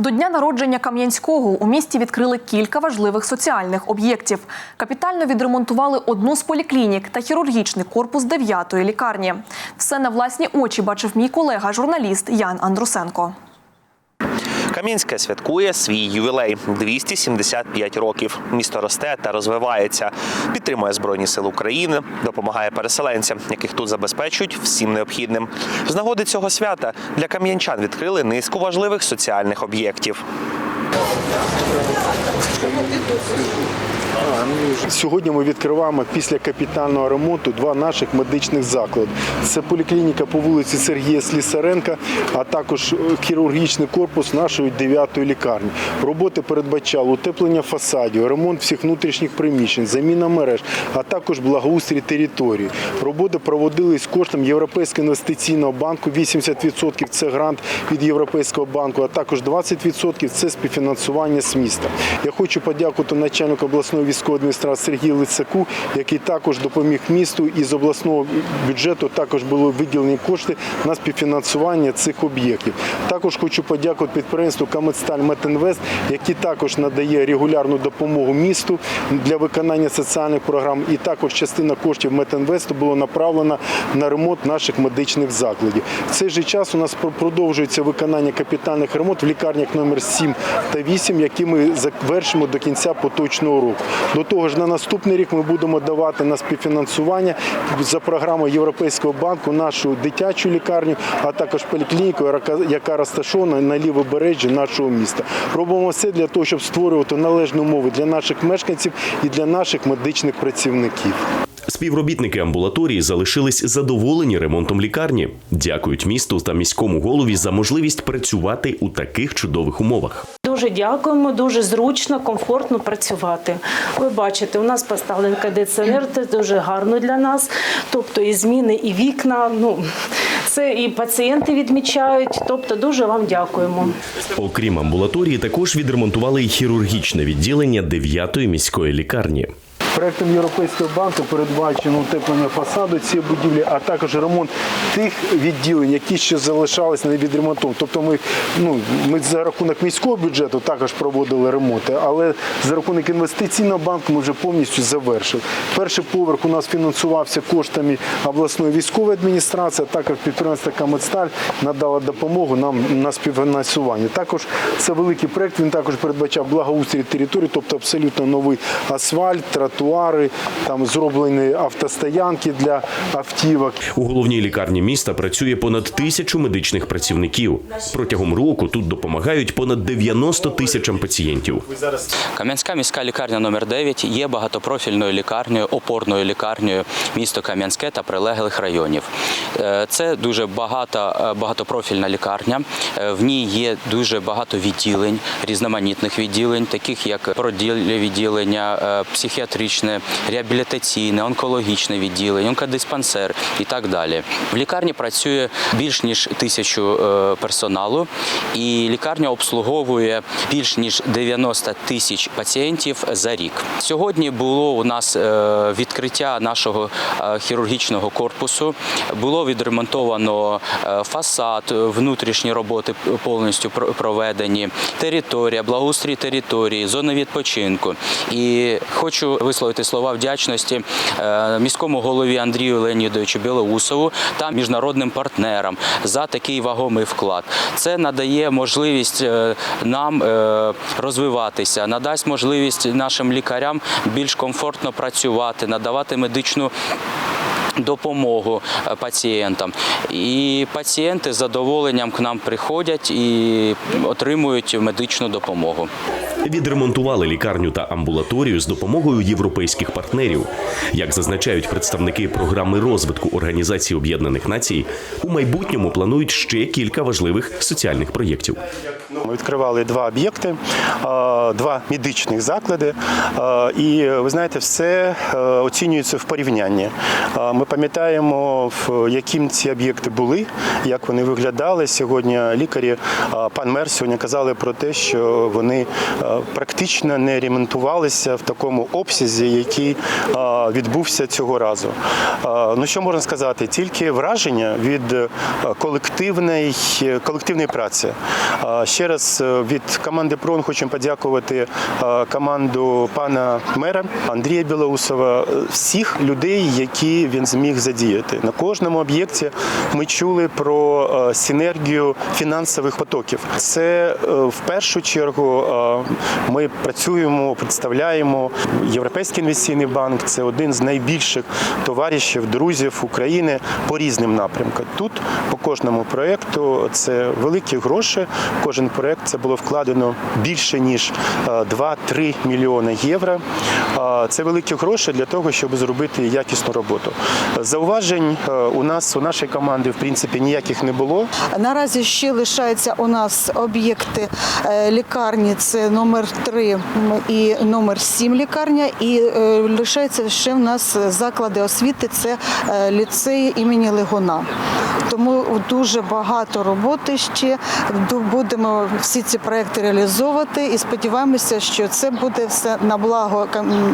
До дня народження Кам'янського у місті відкрили кілька важливих соціальних об'єктів. Капітально відремонтували одну з поліклінік та хірургічний корпус дев'ятої лікарні. Все на власні очі бачив мій колега, журналіст Ян Андрусенко. Кам'янське святкує свій ювілей 275 років. Місто росте та розвивається, підтримує збройні сили України, допомагає переселенцям, яких тут забезпечують всім необхідним. З нагоди цього свята для кам'янчан відкрили низку важливих соціальних об'єктів. Сьогодні ми відкриваємо після капітального ремонту два наших медичних заклади. Це поліклініка по вулиці Сергія Слісаренка, а також хірургічний корпус нашої дев'ятої лікарні. Роботи передбачали утеплення фасадів, ремонт всіх внутрішніх приміщень, заміна мереж, а також благоустрій території. Роботи проводились коштом Європейського інвестиційного банку. 80% це грант від Європейського банку, а також 20% це співфінансування з міста. Я хочу подякувати начальнику обласної військової адміністрації Сергію Лицаку, який також допоміг місту і з обласного бюджету також були виділені кошти на співфінансування цих об'єктів. Також хочу подякувати підприємству Камедсталь Метинвест, який також надає регулярну допомогу місту для виконання соціальних програм. І також частина коштів Метинвесту була направлена на ремонт наших медичних закладів. В цей же час у нас продовжується виконання капітальних ремонтів в лікарнях номер 7 та 8, які ми завершимо до кінця поточного року. До того ж, на наступний рік ми будемо давати на співфінансування за програмою Європейського банку нашу дитячу лікарню, а також поліклініку, яка- розташована на лівобережжі нашого міста. Робимо все для того, щоб створювати належні умови для наших мешканців і для наших медичних працівників. Співробітники амбулаторії залишились задоволені ремонтом лікарні. Дякують місту та міському голові за можливість працювати у таких чудових умовах. Дуже дякуємо, дуже зручно, комфортно працювати. Ви бачите, у нас поставлений кондиціонер, це дуже гарно для нас. Тобто і зміни, і вікна. Ну це і пацієнти відмічають. Тобто, дуже вам дякуємо. Окрім амбулаторії, також відремонтували й хірургічне відділення 9-ї міської лікарні. Проектом Європейського банку передбачено утеплення фасаду цієї будівлі, а також ремонт тих відділень, які ще залишались не відремонтовані. Тобто ми, ну, ми за рахунок міського бюджету також проводили ремонти, але за рахунок інвестиційного банку ми вже повністю завершили. Перший поверх у нас фінансувався коштами обласної військової адміністрації, а також підприємство Камедсталь надало допомогу нам на співфінансування. Також це великий проект. Він також передбачав благоустрій території, тобто абсолютно новий асфальт, тротуари, там зроблені автостоянки для автівок. У головній лікарні міста працює понад тисячу медичних працівників. Протягом року тут допомагають понад 90 тисячам пацієнтів. Кам'янська міська лікарня номер 9 є багатопрофільною лікарнею, опорною лікарнею міста Кам'янське та прилеглих районів. Е, Це дуже багата, е, багатопрофільна лікарня. Е, В ній є дуже багато відділень, різноманітних відділень, таких як породіллі відділення, е, психіатричне, реабілітаційне, онкологічне відділення, онкодиспансер і так далі. В лікарні працює більш ніж тисячу е, персоналу, і лікарня обслуговує більш ніж 90 тисяч пацієнтів за рік. Сьогодні було у нас е, відкриття нашого е, хірургічного корпусу. Було відремонтовано фасад, внутрішні роботи повністю проведені, територія, благоустрій території, зони відпочинку. І хочу висловити слова вдячності е, міському голові Андрію Леонідовичу Білоусову та міжнародним партнерам за такий вагомий вклад. Це надає можливість е, нам е, розвиватися, надасть можливість нашим лікарям більш комфортно працювати, надавати медичну. Допомогу пацієнтам, і пацієнти з задоволенням к нам приходять і отримують медичну допомогу. Відремонтували лікарню та амбулаторію з допомогою європейських партнерів. Як зазначають представники програми розвитку Організації Об'єднаних Націй, у майбутньому планують ще кілька важливих соціальних проєктів. Ми відкривали два об'єкти, два медичних заклади. І ви знаєте, все е, оцінюється в порівнянні. Ми пам'ятаємо, яким ці об'єкти були, як вони виглядали. Сьогодні лікарі, пан мер сьогодні казали про те, що вони е, практично не ремонтувалися в такому обсязі, який відбувся цього разу. Ну що можна сказати? Тільки враження від е, колективної, колективної праці. Ще раз е, від команди ПРОН хочемо подякувати е, команду пана мера Андрія Білоусова, всіх людей, які він зміг задіяти. На кожному об'єкті ми чули про синергію фінансових потоків. Це в першу чергу ми працюємо, представляємо Європейський інвестиційний банк. Це один з найбільших товаришів, друзів України по різним напрямкам. Тут по кожному проєкту це великі гроші. Кожен проєкт це було вкладено більше ніж е, 2-3 мільйони євро. Е, Це великі гроші для того, щоб зробити якісну роботу. Зауважень е, у нас у нашої команди в принципі ніяких не було. Наразі ще лишаються у нас об'єкти е, лікарні. Це номер 3 і номер 7 лікарня. І е, лишаються ще в нас заклади освіти. Це е, ліцей імені Легуна. Тому дуже багато роботи ще будемо всі ці проекти реалізовувати і сподіваємося, що це буде все на благо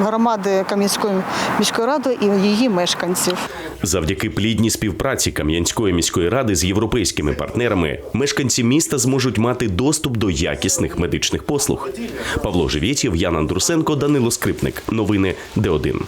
громади Кам'янської міської ради і її мешканців. Завдяки плідній співпраці Кам'янської міської ради з європейськими партнерами мешканці міста зможуть мати доступ до якісних медичних послуг. Павло Живєтєв, Ян Андрусенко, Данило Скрипник. Новини Д1.